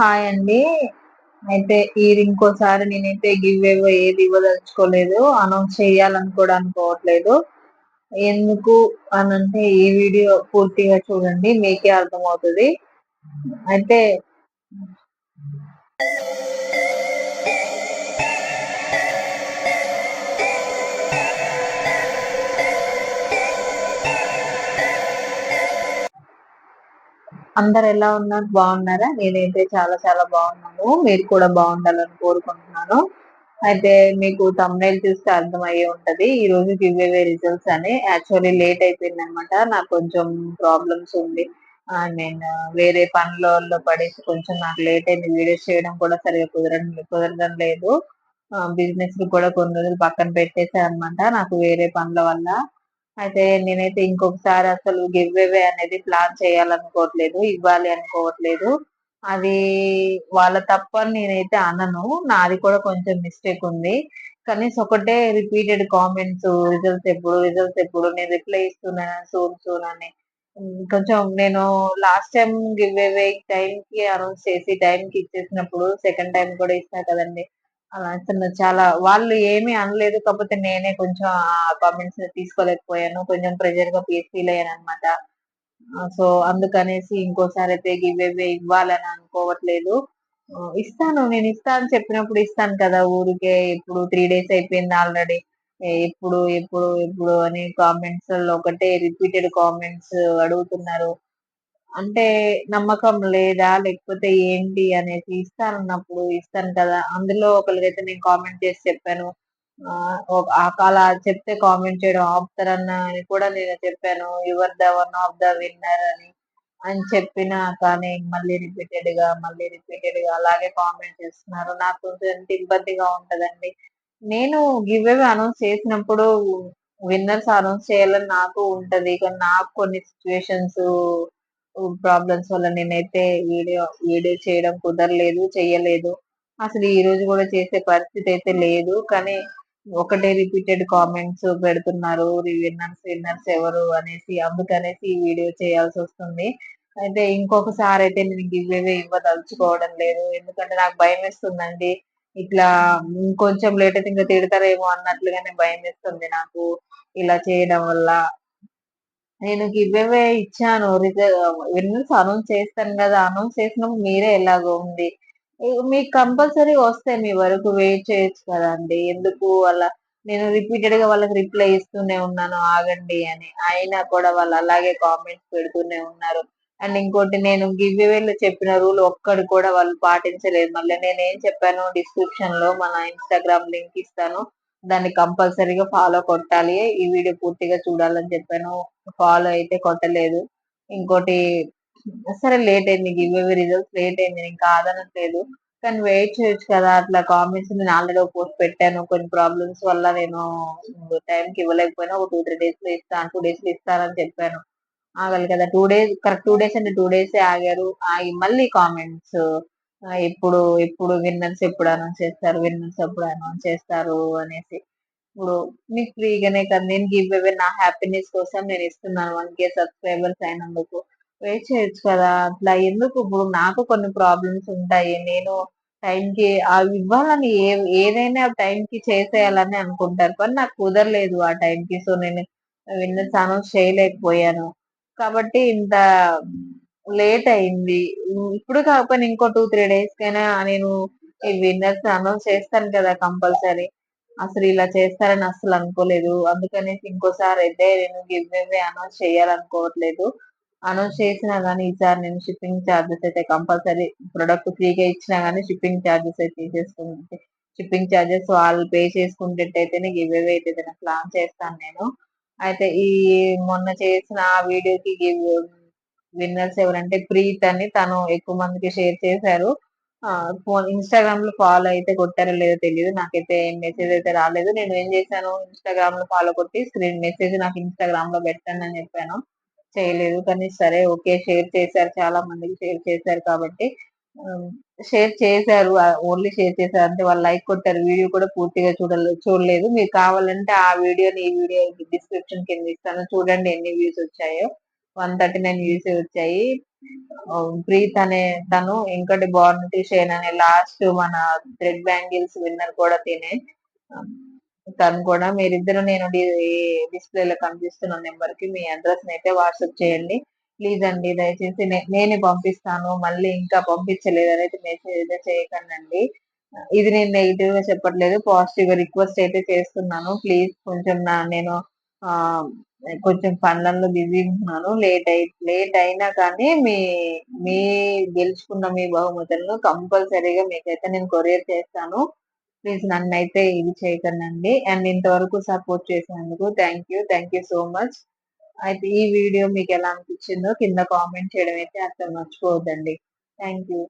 Hi అండి. అయితే ఇది ఇంకోసారి నేనైతే గివ్ ఏవో ఏది ఇవ్వదలుచుకోలేదు. అనౌన్స్ చేయాలని కూడా అనుకోవట్లేదు. ఎందుకు అని అంటే ఈ వీడియో పూర్తిగా చూడండి మీకే అర్థమవుతుంది. అయితే అందరు ఎలా ఉన్నారు? బాగున్నారా? నేనైతే చాలా చాలా బాగున్నాను. మీరు కూడా బాగుండాలని కోరుకుంటున్నాను. అయితే మీకు తమ్నైల్ చూస్తే అర్థమయ్యే ఉంటది. ఈ రోజు గివ్వేవే రిజల్ట్స్ అని. యాక్చువల్లీ లేట్ అయిపోయింది అనమాట నాకు కొంచెం ప్రాబ్లమ్స్ ఉంది. నేను వేరే పనులలో పడేసి కొంచెం నాకు లేట్ అయింది. వీడియోస్ చేయడం కూడా సరిగా కుదరడం కుదరడం లేదు. బిజినెస్ కూడా కొన్ని రోజులు పక్కన పెట్టేసా అనమాట నాకు వేరే పనుల వల్ల అయితే నేనైతే ఇంకొకసారి అసలు గివ్ అవే అనేది ప్లాన్ చేయాలనుకోవట్లేదు ఇవ్వాలి అనుకోవట్లేదు. అది వాళ్ళ తప్పని నేనైతే అనను. నాది కూడా కొంచెం మిస్టేక్ ఉంది. కనీసం ఒకటే రిపీటెడ్ కామెంట్స్ రిజల్ట్స్ ఎప్పుడు రిజల్ట్స్ ఎప్పుడు నేను రిప్లై ఇస్తున్నాను సూన్ సూన్ అని. కొంచెం నేను last time giveaway time కి అనౌన్స్ చేసి టైం కి ఇచ్చేసినప్పుడు సెకండ్ టైం కూడా ఇస్తా కదండి. అలా చాలా వాళ్ళు ఏమీ అనలేదు కాకపోతే నేనే కొంచెం ఆ కామెంట్స్ తీసుకోలేకపోయాను. కొంచెం ప్రెజర్గా ఫీల్ అయ్యాను అనమాట సో అందుకనేసి ఇంకోసారి అయితే గివ్ ఇవ్వాలని అనుకోవట్లేదు. ఇస్తాను నేను ఇస్తా అని చెప్పినప్పుడు ఇస్తాను కదా ఊరికే. ఇప్పుడు త్రీ డేస్ అయిపోయింది ఆల్రెడీ ఎప్పుడు ఎప్పుడు ఎప్పుడు అని కామెంట్స్ ఒకటే రిపీటెడ్ కామెంట్స్ అడుగుతున్నారు. అంటే నమ్మకం లేదా? లేకపోతే ఏంటి? అనేసి ఇస్తానన్నప్పుడు ఇస్తాను కదా? అందులో ఒకరికైతే నేను కామెంట్ చేసి చెప్పాను. అలా చెప్తే కామెంట్ చేయడం ఆపుతారన్న అని కూడా నేను చెప్పాను. Your the one of the winner అని అని చెప్పినా కానీ మళ్ళీ రిపీటెడ్గా మళ్ళీ రిపీటెడ్గా అలాగే కామెంట్ చేస్తున్నారు. నాకు ఎంత ఇబ్బందిగా ఉంటదండి. నేను గివ్ అవే అనౌన్స్ చేసినప్పుడు విన్నర్స్ అనౌన్స్ చేయాలని నాకు ఉంటది. కానీ నాకు కొన్ని సిచ్యువేషన్స్ ప్రాబ్లమ్స్ వల్ల నేనైతే వీడియో వీడియో చేయడం కుదరలేదు చేయలేదు అసలు ఈ రోజు కూడా చేసే పరిస్థితి అయితే లేదు. కానీ ఒకటే రిపీటెడ్ కామెంట్స్ పెడుతున్నారు. విన్నర్స్ విన్నర్స్ ఎవరు అనేసి అందుకనేసి ఈ వీడియో చేయాల్సి వస్తుంది. అయితే ఇంకొకసారి అయితే నేను గివ్ అవే ఇవ్వదలుచుకోవడం లేదు. ఎందుకంటే నాకు భయం వేస్తుందండి. ఇట్లా ఇంకొంచెం లేట్ అయితే ఇంకా తిడతారేమో అన్నట్లుగానే భయం వేస్తుంది నాకు. ఇలా చేయడం వల్ల నేను గివ్వే ఇచ్చాను. ఇచ్చాను విన్నర్స్ అనౌన్స్ చేస్తాను కదా అనౌన్స్ చేసినప్పుడు మీరే ఎలాగో ఉంది మీకు కంపల్సరీ వస్తే మీ వరకు వెయిట్ చేయొచ్చు కదండి. ఎందుకు అలా నేను రిపీటెడ్గా వాళ్ళకి రిప్లై ఇస్తూనే ఉన్నాను ఆగండి అని. అయినా కూడా వాళ్ళు అలాగే కామెంట్స్ పెడుతూనే ఉన్నారు. అండ్ ఇంకోటి నేను గివ్వేలో చెప్పిన రూల్ ఒక్కడు కూడా వాళ్ళు పాటించలేదు. మళ్ళీ నేను ఏం చెప్పాను డిస్క్రిప్షన్లో మన ఇన్స్టాగ్రామ్ లింక్ ఇస్తాను. దాన్ని కంపల్సరీగా ఫాలో కొట్టాలి. ఈ వీడియో పూర్తిగా చూడాలని చెప్పాను. ఫాలో అయితే కొట్టలేదు. ఇంకోటి సరే లేట్ అయింది గివ్ అవే రిజల్ట్స్ లేట్ అయింది నేను కాదనట్లేదు కానీ వెయిట్ చేయొచ్చు కదా అట్లా కామెంట్స్ నేను ఆల్రెడీ పోస్ట్ పెట్టాను. కొన్ని ప్రాబ్లమ్స్ వల్ల నేను టైంకి ఇవ్వలేకపోయినా ఒక టూ త్రీ డేస్లో ఇస్తాను టూ డేస్లో ఇస్తానని చెప్పాను. ఆగాలి కదా two days correct two days అంటే టూ డేస్ ఆగారు. ఆగి మళ్ళీ కామెంట్స్ ఎప్పుడు ఎప్పుడు విన్నర్స్ ఎప్పుడు అనౌన్స్ చేస్తారు? విన్నర్స్ ఎప్పుడు అనౌన్స్ చేస్తారు? అనేసి. ఇప్పుడు మీకు ఫ్రీగానే కదా నేను గివ్ అవే నా హ్యాపీనెస్ కోసం నేను ఇస్తున్నాను. వన్ కే సబ్స్క్రైబర్స్ అయినందుకు. వెయిట్ చేయొచ్చు కదా. అట్లా ఎందుకు? ఇప్పుడు నాకు కొన్ని ప్రాబ్లమ్స్ ఉంటాయి. నేను టైంకి అవి ఇవ్వాలని ఏ ఏదైనా టైంకి చేసేయాలని అనుకుంటారు. కానీ నాకు కుదరలేదు ఆ టైంకి. సో నేను విన్నర్స్ అనౌన్స్ చేయలేకపోయాను. కాబట్టి ఇంత లేట్ అయింది. ఇప్పుడు కాకపోయినా ఇంకో టూ త్రీ డేస్ కైనా నేను ఈ విన్నర్స్ అనౌన్స్ చేస్తాను కదా కంపల్సరీ. అసలు ఇలా చేస్తారని అసలు అనుకోలేదు. అందుకనేసి ఇంకోసారి అయితే నేను గివ్ అవే అనౌన్స్ చేయాలనుకోవట్లేదు. అనౌన్స్ చేసినా కానీ ఈసారి నేను షిప్పింగ్ ఛార్జెస్ అయితే కంపల్సరీ ప్రొడక్ట్ ఫ్రీగా ఇచ్చినా కానీ షిప్పింగ్ ఛార్జెస్ అయితే తీసేసుకుంటే షిప్పింగ్ ఛార్జెస్ వాళ్ళు పే చేసుకుంటేటైతేనే గివ్ అవే అయితే ప్లాన్ చేస్తాను నేను. అయితే ఈ మొన్న చేసిన ఆ వీడియోకి గివ్ విన్నర్స్ ఎవరంటే ప్రీత్ అని తను ఎక్కువ మందికి షేర్ చేశారు. ఫోన్ ఇన్స్టాగ్రామ్లో ఫాలో అయితే కొట్టారో లేదో తెలియదు నాకైతే మెసేజ్ అయితే రాలేదు. నేను ఏం చేశాను? ఇన్స్టాగ్రామ్లో ఫాలో కొట్టి స్క్రీన్ మెసేజ్ నాకు ఇన్స్టాగ్రామ్లో పెట్టండి అని చెప్పాను. చేయలేదు. కానీ సరే ఓకే షేర్ చేశారు. చాలా మందికి షేర్ చేశారు కాబట్టి షేర్ చేశారు. ఓన్లీ షేర్ చేశారు. అంటే వాళ్ళు లైక్ కొట్టారు. వీడియో కూడా పూర్తిగా చూడలేదు చూడలేదు. మీరు కావాలంటే ఆ వీడియోని ఈ వీడియో డిస్క్రిప్షన్ కింద ఇస్తాను. చూడండి ఎన్ని వ్యూస్ వచ్చాయో. వన్ థర్టీ నైన్ వ్యూస్ వచ్చాయి. ప్రీత్ అనే తను ఇంకటి బార్నిటీ షేన్ అనే లాస్ట్ మన థ్రెడ్ బ్యాంగిల్స్ విన్నర్ కూడా తినే తను కూడా. మీరిద్దరు నేను డిస్ప్లేలో కనిపిస్తున్న నెంబర్కి మీ అడ్రస్ అయితే వాట్సాప్ చేయండి. ప్లీజ్ అండి దయచేసి నేనే పంపిస్తాను. మళ్ళీ ఇంకా పంపించలేదు అనేది మెసేజ్ అయితే చేయకండి ఇది నేను నెగిటివ్గా చెప్పట్లేదు పాజిటివ్గా రిక్వెస్ట్ అయితే చేస్తున్నాను. ప్లీజ్ కొంచెం నా నేను కొంచెం పనులలో బిజీ ఉన్నాను. లేట్ అయి లేట్ అయినా కానీ మీ మీ గెలుచుకున్న మీ బహుమతులను కంపల్సరీగా మీకైతే నేను కొరియర్ చేస్తాను. ప్లీజ్ నన్ను అయితే ఇది చేయకండి అండ్ ఇంతవరకు సపోర్ట్ చేసినందుకు thank you. Thank you so much. అయితే ఈ వీడియో మీకు ఎలా అనిపించిందో కింద కామెంట్ చేయడం అయితే అసలు మర్చిపోవద్దండి. Thank you.